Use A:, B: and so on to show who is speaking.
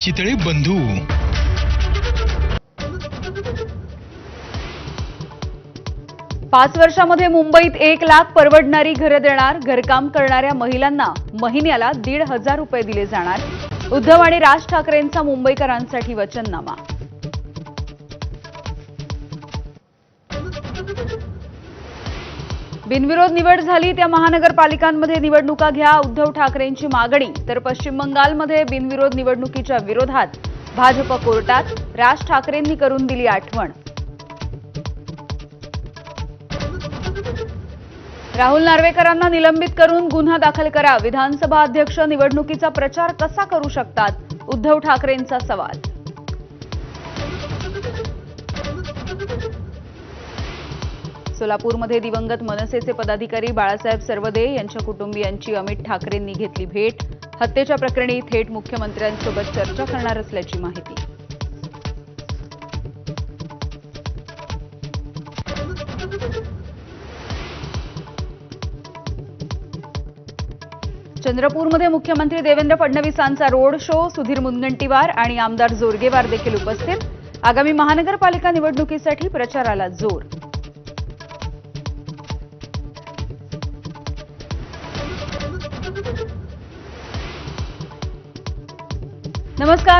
A: चितळे बंधू.
B: पाच वर्षामध्ये मुंबईत एक लाख परवडणारी घरं देणार घरकाम करणाऱ्या महिलांना महिन्याला दीड हजार रुपये दिले जाणार. उद्धव आणि राज ठाकरेंचा मुंबईकरांसाठी वचननामा. बिनविरोध निवड झाली त्या महानगरपालिकांमध्ये निवडणुका घ्या उद्धव ठाकरेंची मागणी. तर पश्चिम बंगालमध्ये बिनविरोध निवडणुकीच्या विरोधात भाजप कोर्टात राज ठाकरेंनी करून दिली आठवण. राहुल नार्वेकरांना निलंबित करून गुन्हा दाखल करा. विधानसभा अध्यक्ष निवडणुकीचा प्रचार कसा करू शकतात? उद्धव ठाकरेंचा सवाल. सोलापूरमध्ये दिवंगत मनसेचे पदाधिकारी बाळासाहेब सर्वदे यांच्या कुटुंबियांची अमित ठाकरेंनी घेतली भेट. हत्येच्या प्रकरणी थेट मुख्यमंत्र्यांसोबत चर्चा करणार असल्याची माहिती. चंद्रपूरमध्ये मुख्यमंत्री देवेंद्र फडणवीसांचा रोड शो सुधीर मुनगंटीवार आणि आमदार जोरगेवार देखील उपस्थित. आगामी महानगरपालिका निवडणुकीसाठी प्रचाराला जोर. नमस्कार